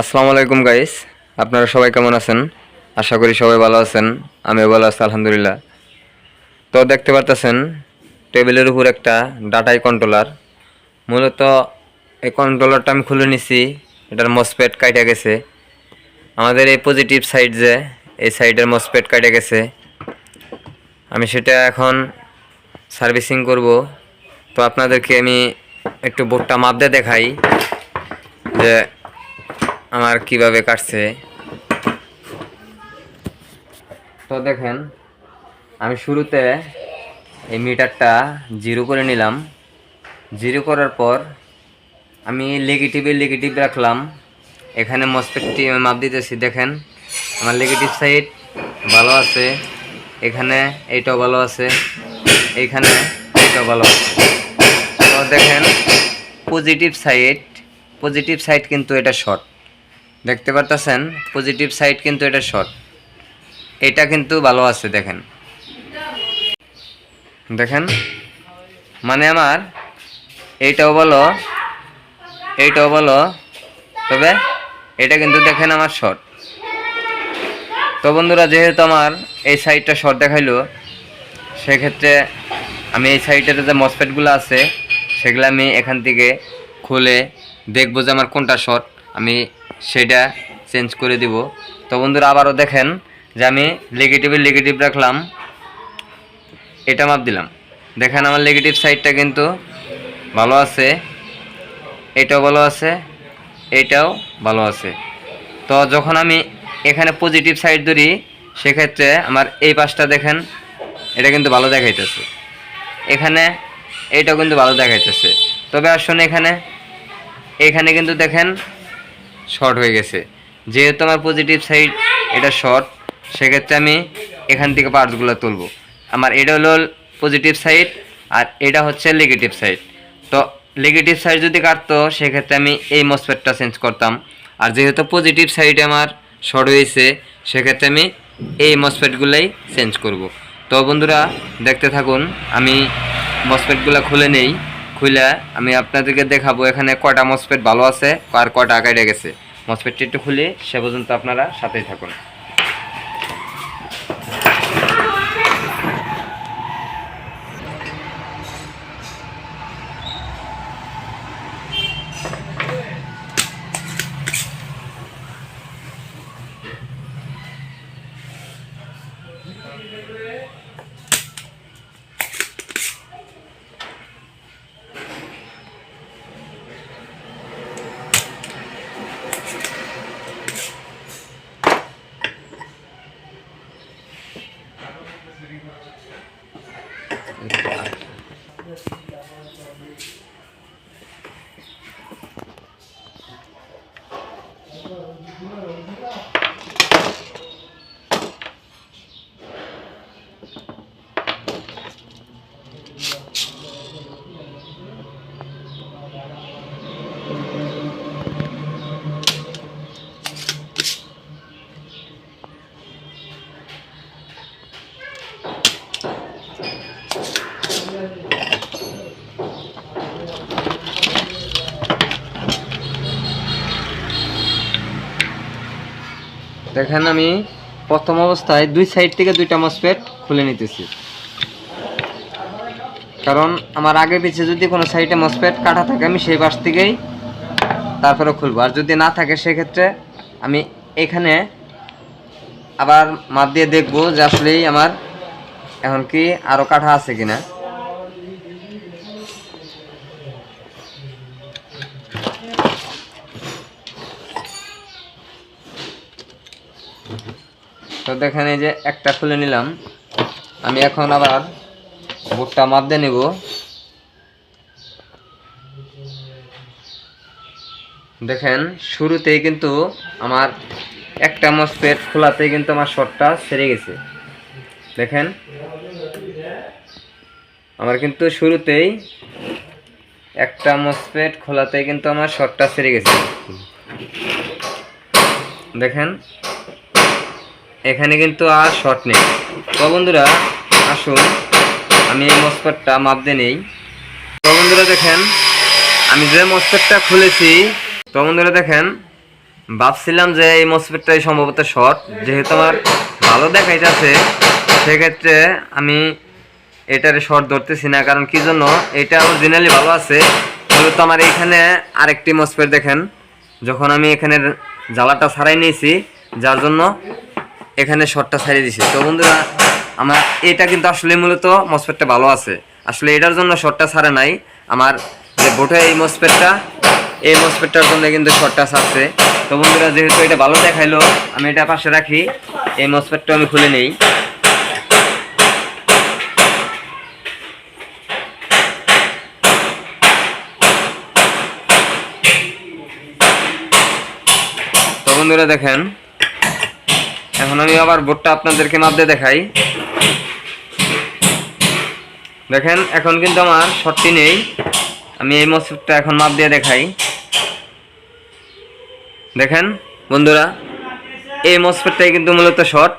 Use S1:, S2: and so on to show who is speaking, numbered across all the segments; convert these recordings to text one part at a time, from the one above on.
S1: আসসালামু আলাইকুম গাইস আপনারা সবাই কেমন আছেন? আশা করি সবাই ভালো আছেন। আমিও ভালো আছি, আলহামদুলিল্লাহ। তো দেখতে পারতেছেন, টেবিলের উপর একটা ডাটাই কন্ট্রোলার মূলত এই কন্ট্রোলারটা আমি খুলে নিছি, এটার মসপেট কাইটা গেছে। আমাদের এই পজিটিভ সাইড যে, এই সাইডের মসপেট কাইটা গেছে। আমি সেটা এখন সার্ভিসিং করব। তো আপনাদেরকে আমি একটু বোর্ডটা মাপ দিয়ে দেখাই যে আমার কীভাবে কাটছে? তো দেখেন, আমি শুরুতে এই মিটারটা জিরো করে নিলাম। জিরো করার পর আমি নেগেটিভে নেগেটিভ রাখলাম। এখানে মসপেটটি মাপ দিতেছি, দেখেন, আমার নেগেটিভ সাইড ভালো আছে, এখানে এইটাও ভালো আছে এইখানে এইটাও ভালো আছে। তো দেখেন পজিটিভ সাইড পজিটিভ সাইড কিন্তু এটা শর্ট দেখতে পারতেছেন? পজিটিভ সাইড কিন্তু এটা শর্ট এটা কিন্তু ভালো আছে, দেখেন। দেখেন? মানে আমার এইটাও বলো এইটাও বলো, তবে এটা কিন্তু দেখেন আমার শর্ট তো বন্ধুরা, যেহেতু আমার এই সাইডটা শর্ট দেখাইলো, সেক্ষেত্রে আমি এই সাইডের যে মসপেটগুলো আছে, সেগুলো আমি এখান থেকে খুলে দেখব যে আমার কোনটা শর্ট আমি সেটা চেঞ্জ করে দিব। তো বন্ধুরা, আবারও দেখেন যে আমি নেগেটিভের নেগেটিভ রাখলাম। এটা মাপ দিলাম। দেখেন আমার নেগেটিভ সাইডটা কিন্তু ভালো আছে, এটাও ভালো আছে, এটাও ভালো আছে। তো যখন আমি এখানে পজিটিভ সাইড ধরি, সেক্ষেত্রে আমার এই পাশটা দেখেন, এটা কিন্তু ভালো দেখাইতেছে। এখানে এইটাও কিন্তু ভালো দেখাইতেছে। তবে আসুন এখানে এখানে কিন্তু দেখেন শর্ট হয়ে গেছে। যেহেতু আমার পজিটিভ সাইড এটা শর্ট সেক্ষেত্রে আমি এখান থেকে পার্টসগুলো তুলবো। আমার এটা হলো পজিটিভ সাইড আর এটা হচ্ছে নেগেটিভ সাইড তো নেগেটিভ সাইড যদি কাটতো, সেক্ষেত্রে আমি এই মসপেটটা চেঞ্জ করতাম। আর যেহেতু পজিটিভ সাইড আমার শর্ট হয়েছে, সেক্ষেত্রে আমি এই মসপেটগুলোই চেঞ্জ করব। তো বন্ধুরা, দেখতে থাকুন, আমি মসপেটগুলো খুলে নেই। খুলে আমি আপনাদেরকে দেখাবো এখানে কয়টা মসপেট ভালো আছে আর কয়টা কেটে গেছে। মসপেটটি একটু খুলে সে পর্যন্ত আপনারা সাথেই থাকুন। দেখেন আমি প্রথম অবস্থায় দুই সাইড থেকে দুইটা মসপেট খুলে নিতেছি। কারণ আমার আগে পিছে যদি কোনো সাইডে মসপেট কাটা থাকে, আমি সেই পাশ থেকেই তারপরে খুলবো। আর যদি না থাকে, সেক্ষেত্রে আমি এখানে আবার মাপ দিয়ে দেখব যে আসলেই আমার এখন কি আরও কাঠা আছে কিনা। তো দেখেন এই যে একটা খুলে নিলাম। আমি এখন আবার বোর্ডটা মাপ দিয়ে নেব। দেখেন, শুরুতেই কিন্তু আমার একটা মসপেট খোলাতেই কিন্তু আমার শর্টটা সেরে গেছে। দেখেন, আমার কিন্তু শুরুতেই একটা মসপেট খোলাতেই কিন্তু আমার শর্টটা সেরে গেছে। দেখেন এখানে কিন্তু আর শর্ট নেই। তো বন্ধুরা, আসুন, আমি এই মসপেটটা মাপ দিয়ে নেই। তো বন্ধুরা দেখেন, আমি যে মসপেটটা খুলেছি, তো বন্ধুরা দেখেন, ভাবছিলাম যে এই মসফেটটাই সম্ভবত শর্ট যেহেতু আমার ভালো দেখাইতেছে সেক্ষেত্রে আমি এটার শর্ট ধরতেছি না, কারণ কি জন্য? এটা অরিজিনালি ভালো আছে। মূলত আমার এইখানে আরেকটি মসফেট দেখেন, যখন আমি এখানে জ্বালাটা ছাড়াই নিয়েছি, যার জন্য এখানে শর্টটা ছাড়িয়ে দিছি। তো বন্ধুরা, আমার এটা কিন্তু আসলে মূলত মসফেটটা ভালো আছে। আসলে এটার জন্য শর্টটা ছাড়ে নাই। আমার যে বোটে এই মসফেটটা এই মসফেটটার জন্য কিন্তু শর্টটা ছাড়ছে। তো বন্ধুরা, যেহেতু এটা ভালো দেখাইলো, আমি এটা পাশে রাখি। এই মসফেটটা আমি খুলে নেই। বন্ধুরা, দেখেন এখন আমি আবার বোর্ডটা আপনাদেরকে মাপতে দেখাই। দেখেন, এখন কিন্তু আমার শর্টটি নেই। আমি এই মসজিদটা এখন মাপ দিয়ে দেখাই। দেখেন, বন্ধুরা, এই মসফেটটাই কিন্তু মূলত শর্ট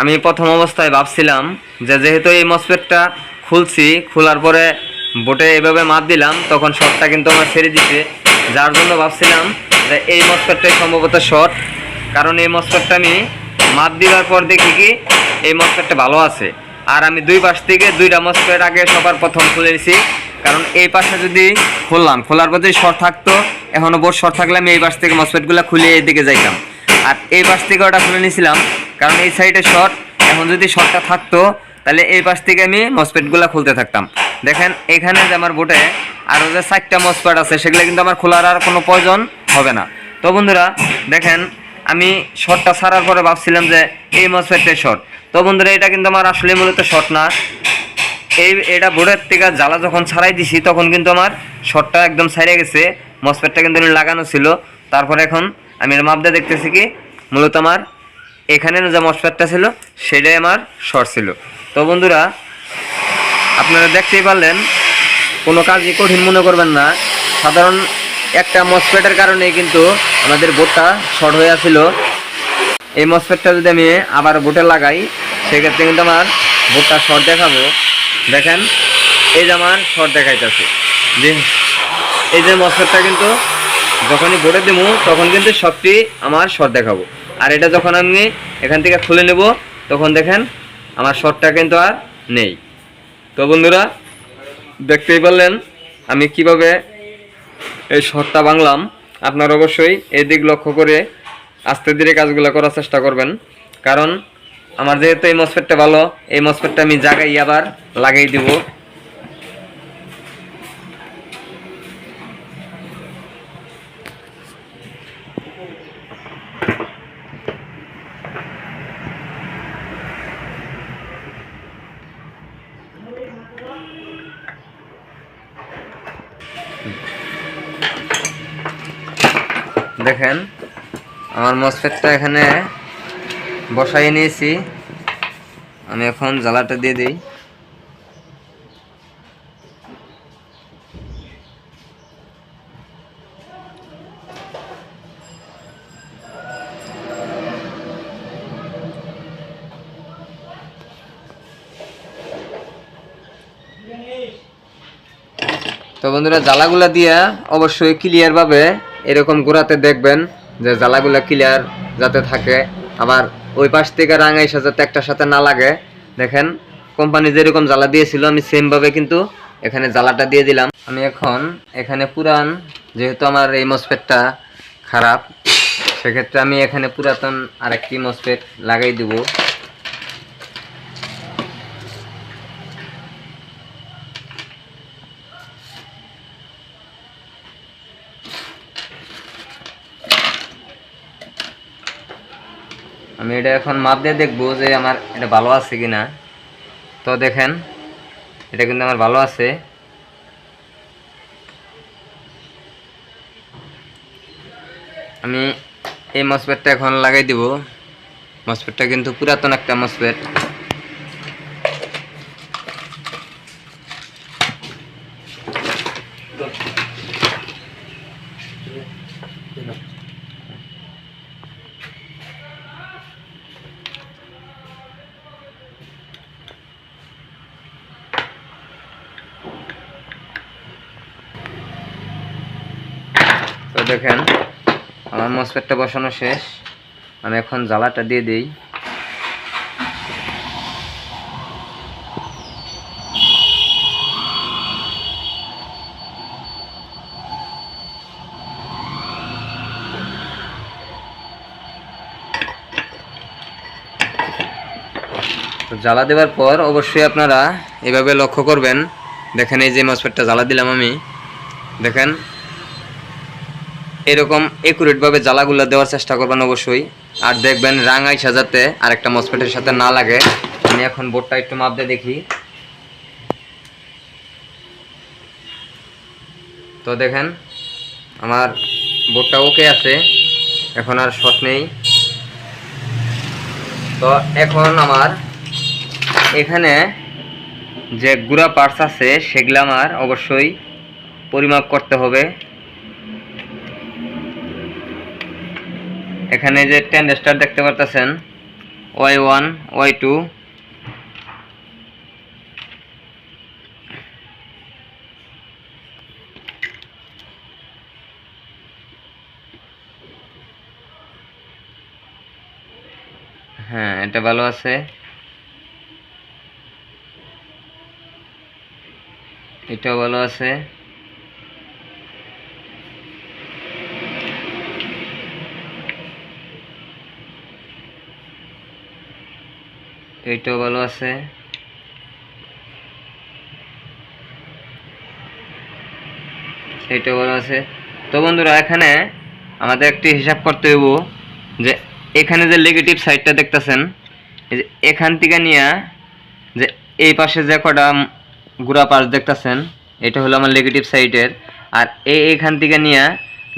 S1: আমি প্রথম অবস্থায় ভাবছিলাম যে যেহেতু এই মসফেটটা খুলছি, খোলার পরে বোটে এইভাবে মাপ দিলাম, তখন শর্টটা কিন্তু আমার ছেড়ে দিছে যার জন্য ভাবছিলাম যে এই মসফেটটাই সম্ভবত শর্ট কারণ এই মসফেটটা আমি মাপ দেওয়ার পর দেখি কি, এই মসফেটটা ভালো আছে। আর আমি দুই পাশ থেকে দুইটা মসফেট আগে সবার প্রথম খুলে নিছি। কারণ এই পাশে যদি খুললাম, খোলার পর যদি শর্ট থাকতো, এখনও বোর্ড শর্ট থাকলে আমি এই পাশ থেকে মসফেটগুলো খুলে এদিকে যাইতাম। আর এই পাশ থেকে ওটা খুলে নিয়েছিলাম কারণ এই সাইডে শর্ট এখন যদি শর্টটা থাকতো, তাহলে এই পাশ থেকে আমি মসপেটগুলো খুলতে থাকতাম। দেখেন, এখানে যে আমার বোটে আরও যে চারটা মসপেট আছে, সেগুলো কিন্তু আমার খোলার আর কোনো প্রয়োজন হবে না। তো বন্ধুরা, দেখেন আমি শর্টটা ছাড়ার পরে ভাবছিলাম যে এই মসপেটটাই শর্ট তো বন্ধুরা, এটা কিন্তু আমার আসলে মূলত শর্ট না। এই, এটা বোর্ডের থেকে জ্বালা যখন ছাড়াই দিছি, তখন কিন্তু আমার শর্টটা একদম ছাড়িয়ে গেছে। মসপেটটা কিন্তু লাগানো ছিল। তারপরে এখন আমি এর মাপটা দেখতেছি কি, মূলত আমার এখানে যে মসপেটটা ছিল, সেটাই আমার শর্ট ছিল। তো বন্ধুরা, আপনারা দেখতেই পারলেন, কোনো কাজই কঠিন মনে করবেন না। সাধারণ একটা মসপেটের কারণে কিন্তু আমাদের বোটটা শর্ট হয়ে আছিল এই মসপেটটা যদি আমি আবার বোটে লাগাই, সেক্ষেত্রে কিন্তু আমার বোটটা শর্ট দেখাবো। দেখেন, এই যে আমার শর্ট দেখাইতেছে। যে এই যে মসপেটটা কিন্তু যখনই বোটে দেবো তখন কিন্তু সবটি আমার শর্ট দেখাবো। আর এটা যখন আমি এখান থেকে খুলে নেব, তখন দেখেন আমার শর্টটা কিন্তু আর নেই। তো বন্ধুরা, দেখতেই পারলেন আমি কীভাবে এই শর্টটা বাংলাম আপনার অবশ্যই এই দিক লক্ষ্য করে আস্তে ধীরে কাজগুলো করার চেষ্টা করবেন। কারণ আমার যেহেতু এই মসফেটটা ভালো, এই মসফেটটা আমি জায়গায় আবার লাগিয়ে দিব। দেখেন, আমার মসফেটটা এখানে বসাই নিয়েছি। আমি এখন জ্বালাটা দিয়ে দিই। তো বন্ধুরা, জ্বালাগুলা দিয়া অবশ্যই ক্লিয়ার ভাবে এরকম ঘোরাতে দেখবেন যে জ্বালাগুলা ক্লিয়ার যাতে থাকে। আবার ওই পাশ থেকে রাঙাইসা যাতে একটার সাথে না লাগে। দেখেন কোম্পানি যেরকম জ্বালা দিয়েছিল, আমি সেমভাবে কিন্তু এখানে জ্বালাটা দিয়ে দিলাম। আমি এখন এখানে পুরান, যেহেতু আমার এই মসপেটটা খারাপ, সেক্ষেত্রে আমি এখানে পুরাতন আরেকটি মসপেট লাগাই দিব। আমি এটা এখন মাপ দিয়ে দেখব যে আমার এটা ভালো আছে কি না তো দেখেন, এটা কিন্তু আমার ভালো আছে। আমি এই মসপেটটা এখন লাগাই দিব। মসপেটটা কিন্তু পুরাতন একটা মসপেট দেখেন, আমার মসপেটটা বসানো শেষ। আমি এখন জ্বালাটা দিয়ে দিই। জ্বালা দেওয়ার পর অবশ্যই আপনারা এভাবে লক্ষ্য করবেন। দেখেন এই যে মসপেটটা জ্বালা দিলাম আমি। দেখেন এরকম একুরেটভাবে জ্বালাগুলো দেওয়ার চেষ্টা করবেন অবশ্যই। আর দেখবেন রাঙাই সাজাতে আর একটা মসপেটের সাথে না লাগে। আমি এখন বোর্ডটা একটু মাপ দিয়ে দেখি। তো দেখেন, আমার বোর্ডটা ওকে আছে। এখন আর শট নেই। তো এখন আমার এখানে যে গুড়া পার্টস আছে, সেগুলো আমার অবশ্যই পরিমাপ করতে হবে। এখানে যে টেন স্টার দেখতে পারতেছেন ওয়াই ওয়ান ওয়াই টু হ্যাঁ এটা ভালো আছে। এটাও ভালো আছে। এইটাও ভালো আছে। এইটাও ভালো আছে। তো বন্ধুরা, এখানে আমাদের একটি হিসাব করতে হইব যে এখানে যে নেগেটিভ সাইডটা দেখতেছেন যে এখান থেকে নিয়ে যে এই পাশে যে কটা গুড়া পাশ দেখতেছেন, এটা হলো আমার নেগেটিভ সাইডের আর এই এখান থেকে নিয়ে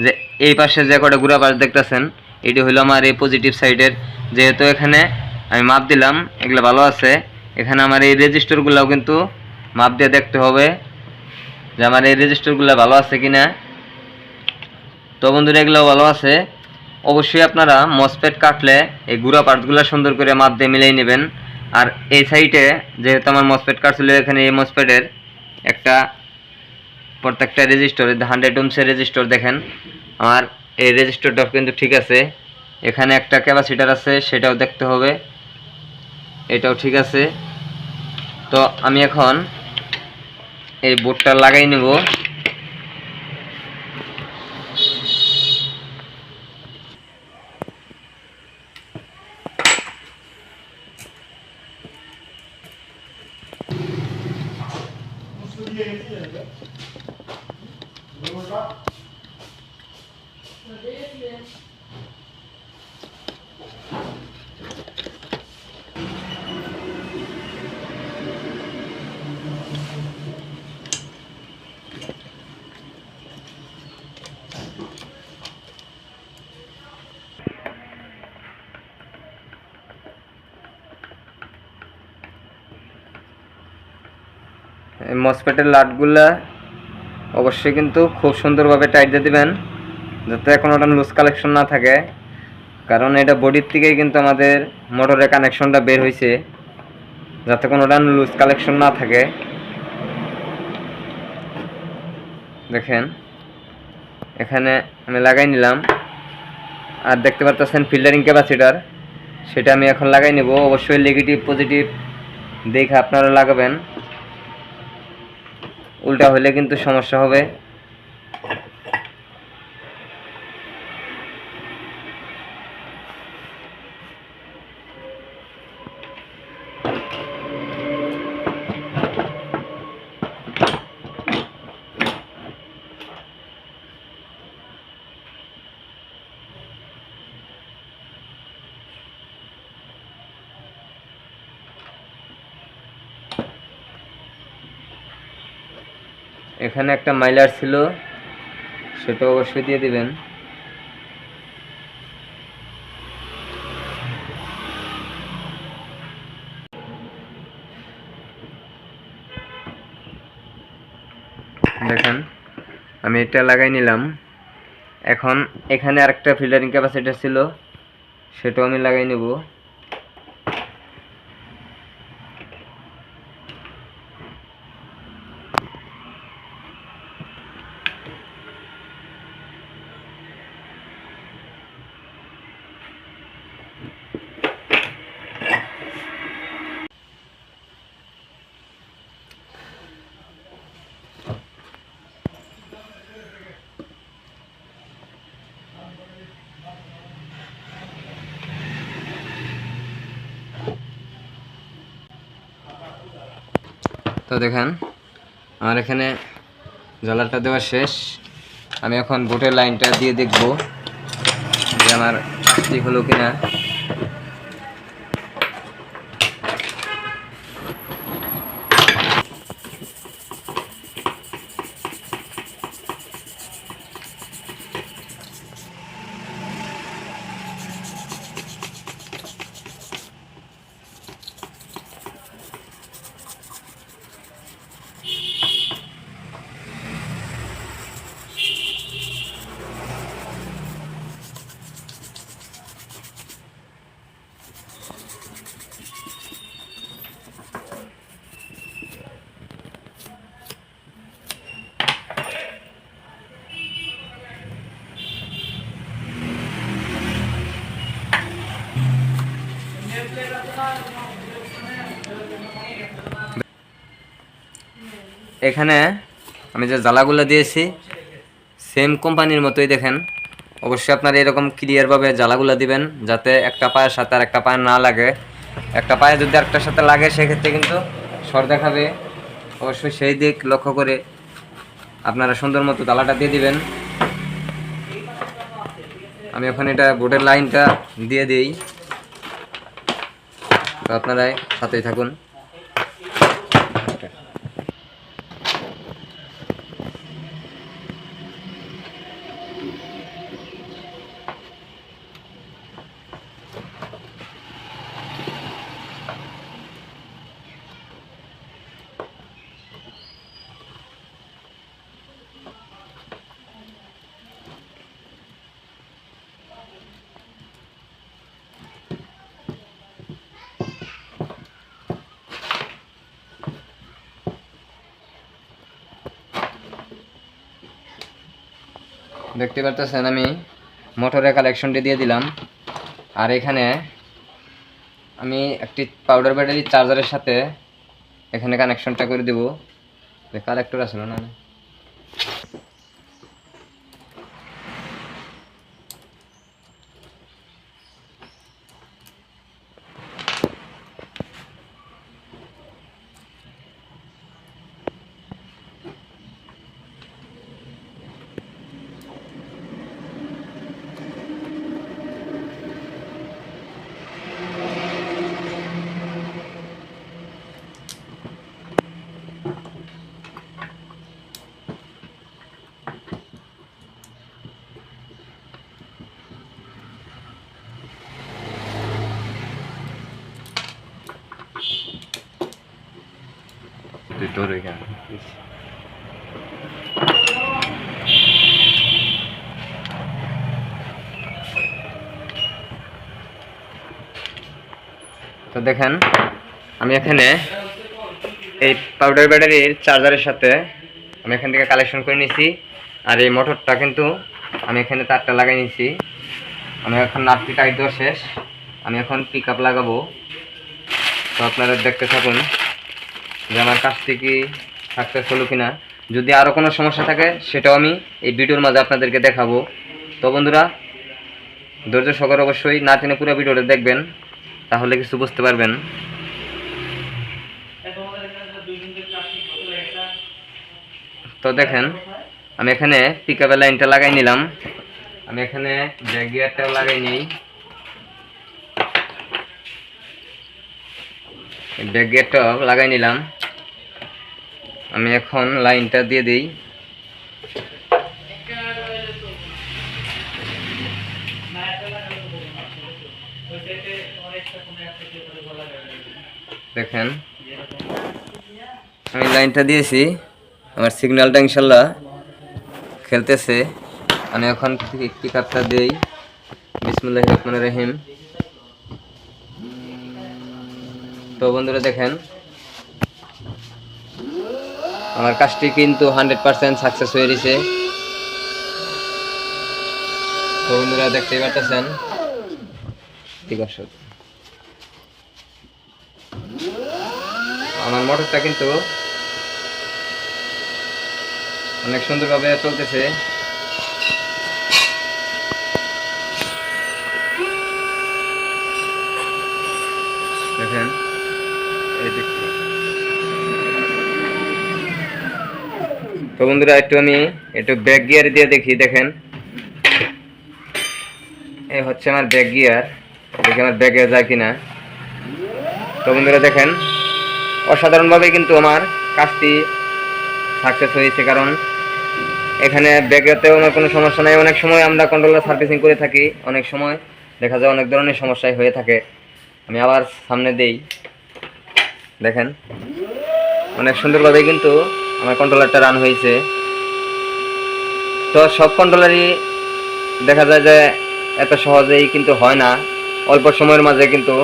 S1: যে এই পাশে যে কটা গুড়া পাশ দেখতেছেন, এটি হলো আমার এই পজিটিভ সাইডের যেহেতু এখানে আমি মাপ দিলাম, এগুলো ভালো আছে। এখানে আমার এই রেজিস্টারগুলোও কিন্তু মাপ দিয়ে দেখতে হবে যে আমার এই রেজিস্টারগুলো ভালো আছে কিনা। তো বন্ধুরা এগুলো ভালো আছে। অবশ্যই আপনারা মসপেট কাটলে এই গুঁড়া পার্টসগুলো সুন্দর করে মাপ দিয়ে মিলিয়ে নেবেন। আর এই সাইডে যেহেতু আমার মসপেট কাটছিল এখানে এই মসপেটের একটা প্রত্যেকটা রেজিস্টর হান্ড্রেড ওমসের রেজিস্টর দেখেন। আমার এই রেজিস্টরটাও কিন্তু ঠিক আছে। এখানে একটা ক্যাপাসিটার আছে, সেটাও দেখতে হবে। এটাও ঠিক আছে। তো আমি এখন এই বোর্ডটা লাগাই নেব এই মসপেটের লাটগুলা অবশ্যই কিন্তু খুব সুন্দরভাবে টাইট দিয়ে দিবেন, যাতে কোনোটা লুজ কালেকশন না থাকে। কারণ এটা বডির থেকেই কিন্তু আমাদের মোটরের কানেকশনটা বের হয়েছে যাতে কোনোটা লুজ কালেকশন না থাকে। দেখেন, এখানে আমি লাগাই নিলাম। আর দেখতে পারতেছেন ফিল্টারিং ক্যাপাসিটার সেটা আমি এখন লাগাই নেব। অবশ্যই নেগেটিভ পজিটিভ দেখে আপনারা লাগাবেন। উল্টা হলে কিন্তু সমস্যা হবে। এখানে একটা মাইলার ছিল, সেটা অবশ্যই দিয়ে দিবেন। দেখেন, আমি এটা লাগাই নিলাম। এখন এখানে আরেকটা ফিল্টারিং ক্যাপাসিটার ছিল, সেটাও আমি লাগাই নেব। তো দেখেন, আমার এখানে জলারটা দেওয়া শেষ। আমি এখন বোটের লাইনটা দিয়ে দেখব যে আমার ঠিক হলো কিনা। এখানে আমি যে জ্বালাগুলো দিয়েছি সেম কোম্পানির মতোই দেখেন। অবশ্যই আপনারা এরকম ক্লিয়ারভাবে জ্বালাগুলো দিবেন যাতে একটা পায়ের সাথে আর একটা পায়ে না লাগে। একটা পায়ে যদি একটার সাথে লাগে, সেক্ষেত্রে কিন্তু সর দেখাবে। অবশ্যই সেই দিক লক্ষ্য করে আপনারা সুন্দর মতো জ্বালাটা দিয়ে দিবেন। আমি এখন এটা বোর্ডের লাইনটা দিয়ে দিই। আপনারাই সাথেই থাকুন। দেখতে পারতেছেন আমি মোটরের কালেকশনটি দিয়ে দিলাম। আর এখানে আমি একটি পাউডার ব্যাটারি চার্জারের সাথে এখানে কানেকশনটা করে দেবো। কালেক্টর আসলো না তোর এখানে তো দেখেন, আমি এখানে এই পাউডার ব্যাটারির চার্জারের সাথে আমি এখান থেকে কালেকশন করে নিয়েছি আর এই মোটরটা কিন্তু আমি এখানে তারটা লাগাই নিয়েছি আমি এখন নাটটি টাইট দেওয়া শেষ। আমি এখন পিক আপ লাগাবো। তো আপনারা দেখতে থাকুন। যে আমার কাজটি কি সাকসেস হলো কিনা। যদি আরও কোনো সমস্যা থাকে, সেটাও আমি এই ভিডিওর মাঝে আপনাদেরকে দেখাবো। তো বন্ধুরা, ধৈর্য সহকারে অবশ্যই না টেনে পুরো ভিডিওটা দেখবেন, তাহলে কিছু বুঝতে পারবেন। তো দেখেন, আমি এখানে পিকআপের লাইনটা লাগাই নিলাম। আমি এখানে ব্যাক গিয়ারটাও লাগাই নিই। ব্যাক গিয়ারটাও লাগাই নিলাম। আমি এখন লাইনটা দিয়ে দিই। দেখেন, আমি লাইনটা দিয়েছি, আমার সিগন্যালটা ইনশাল্লাহ খেলতেছে। আমি এখন পিক আপটা দিই। বিসমুল্লাহ রহমান রহিম। তো বন্ধুরা দেখেন আমার কাজটি কিন্তু হান্ড্রেড পার্সেন্ট সাকসেস হয়ে গেছে। বন্ধুরা, দেখতেই পারতেছেন? ঠিক আছে আমার মোটরটা কিন্তু অনেক সুন্দরভাবে চলতেছে। দেখেন এই দেখতে বন্ধুরা, একটু আমি একটু ব্যাক গিয়ার দিয়ে দেখি, দেখেন। এই হচ্ছে আমার ব্যাক গিয়ার দেখি আমার ব্যাগে যায় কিনা। তো বন্ধুরা, দেখেন, অসাধারণভাবে কিন্তু আমার কাজটি সাকসেস হয়েছে, কারণ এখানে ব্যাগেতেও আমার কোনো সমস্যা নাই। অনেক সময় আমরা কন্ট্রোলার সার্ভিসিং করে থাকি, অনেক সময় দেখা যায় অনেক ধরনের সমস্যাই হয়ে থাকে। আমি আবার সামনে দেই। দেখেন, অনেক সুন্দরভাবে কিন্তু আমার কন্ট্রোলারটা রান হয়েছে। তো সব কন্ট্রোলারই দেখা যায় যে এত সহজেই কিন্তু হয় না। অল্প সময়ের মাঝে কিন্তু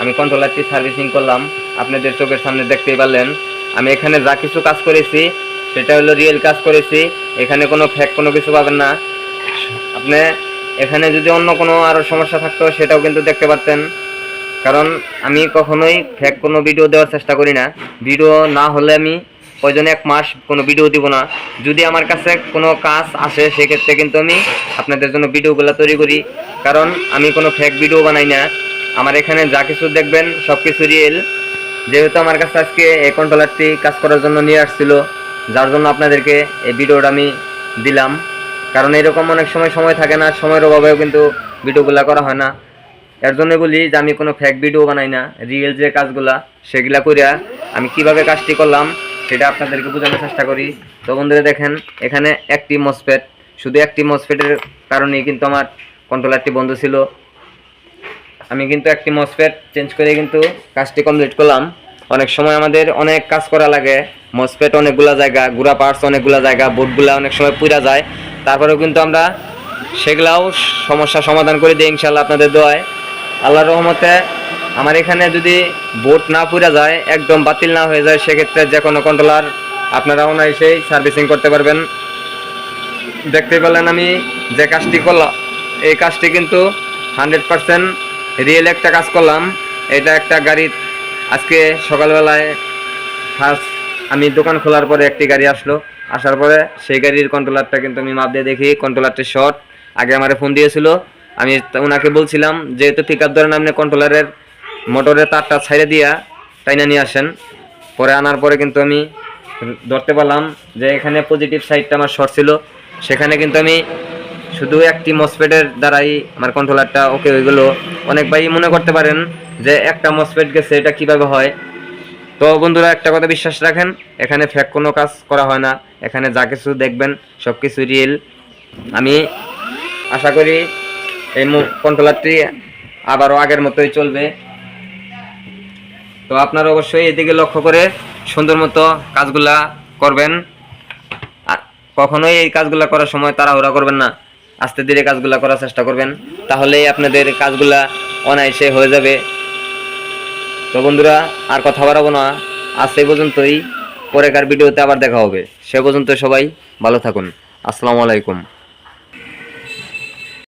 S1: আমি কন্ট্রোলারটি সার্ভিসিং করলাম। আপনাদের চোখের সামনে দেখতেই পারলেন। আমি এখানে যা কিছু কাজ করেছি, সেটা হলো রিয়েল কাজ করেছি। এখানে কোনো ফ্যাক কোনো কিছু পাবেন না। আপনি এখানে যদি অন্য কোনো আরও সমস্যা থাকতো, সেটাও কিন্তু দেখতে পারতেন। কারণ আমি কখনোই ফেক কোনো ভিডিও দেওয়ার চেষ্টা করি না। ভিডিও না হলে আমি প্রয়োজনে এক মাস কোনো ভিডিও দিব না। যদি আমার কাছে কোনো কাজ আসে, সেক্ষেত্রে কিন্তু আমি আপনাদের জন্য ভিডিওগুলো তৈরি করি। কারণ আমি কোনো ফেক ভিডিও বানাই না। আমার এখানে যা কিছু দেখবেন সব কিছু রিয়েল যেহেতু আমার কাছে আজকে এই কন্ট্রোলারটি কাজ করার জন্য নিয়ে আসছিল, যার জন্য আপনাদেরকে এই ভিডিওটা আমি দিলাম। কারণ এরকম অনেক সময় সময় থাকে না, সময়ের অভাবেও কিন্তু ভিডিওগুলো করা হয় না। এর জন্য বলি যে আমি কোনো ফেক ভিডিও বানাই না রিয়েল যে কাজগুলা, সেগুলা করিয়া আমি কীভাবে কাজটি করলাম সেটা আপনাদেরকে বোঝানোর চেষ্টা করি। তো বন্ধুরা দেখেন, এখানে একটি মসফেট শুধু একটি মসফেটের কারণেই কিন্তু আমার কন্ট্রোলারটি বন্ধ ছিল। আমি কিন্তু একটি মসফেট চেঞ্জ করে কিন্তু কাজটি কমপ্লিট করলাম। অনেক সময় আমাদের অনেক কাজ করা লাগে। মসফেট অনেকগুলা জায়গা, গুড়া পার্টস অনেকগুলা জায়গা বোর্ডগুলা অনেক সময় পুরা যায়। তারপরেও কিন্তু আমরা সেগুলাও সমস্যা সমাধান করে দিই ইনশাল্লাহ আপনাদের দোয়ায়। আল্লাহর রহমতে আমার এখানে যদি বোর্ড না পুরা যায়, একদম বাতিল না হয়ে যায়, সেক্ষেত্রে যে কোনো কন্ট্রোলার আপনারা অনায়াসেই সার্ভিসিং করতে পারবেন। দেখতে পেলেন আমি যে কাজটি করলাম এই কাজটি কিন্তু হান্ড্রেড পারসেন্ট রিয়েল একটা কাজ করলাম। এটা একটা গাড়ি, আজকে সকালবেলায় ফার্স্ট আমি দোকান খোলার পরে একটি গাড়ি আসলো। আসার পরে সেই গাড়ির কন্ট্রোলারটা কিন্তু আমি মাপ দিয়ে দেখি কন্ট্রোলারটি শর্ট আগে আমার ফোন দিয়েছিল। আমি ওনাকে বলছিলাম, যেহেতু পিক আপ ধরেন আপনি কন্ট্রোলারের মোটরের তারটা ছাইড়ে দিয়া টাইনা নিয়ে আসেন। পরে আনার পরে কিন্তু আমি ধরতে পারলাম যে এখানে পজিটিভ সাইডটা আমার শর্ট ছিল। সেখানে কিন্তু আমি শুধু একটি মসফেটের দ্বারাই আমার কন্ট্রোলারটা ওকে হয়ে গেলো। অনেক ভাই মনে করতে পারেন যে একটা মসফেট গেছে, এটা কীভাবে হয়? তো বন্ধুরা, একটা কথা বিশ্বাস রাখেন, এখানে ফ্যাক কোনো কাজ করা হয় না। এখানে যা কিছু দেখবেন সব কিছু রিয়েল আমি আশা করি এই কন্ট্রোলারটি আবারও আগের মতোই চলবে। তো আপনারা অবশ্যই এদিকে লক্ষ্য করে সুন্দর মতো কাজগুলা করবেন। আর কখনোই এই কাজগুলা করার সময় তাড়াহুড়া করবেন না। আস্তে ধীরে কাজগুলা করার চেষ্টা করবেন। তাহলেই আপনাদের কাজগুলা অনায়াসে হয়ে যাবে। তো বন্ধুরা, আর কথা বাড়াবো না। আজ সেই পর্যন্তই। পরেকার ভিডিওতে আবার দেখা হবে। সে পর্যন্ত সবাই ভালো থাকুন। আসসালামু আলাইকুম।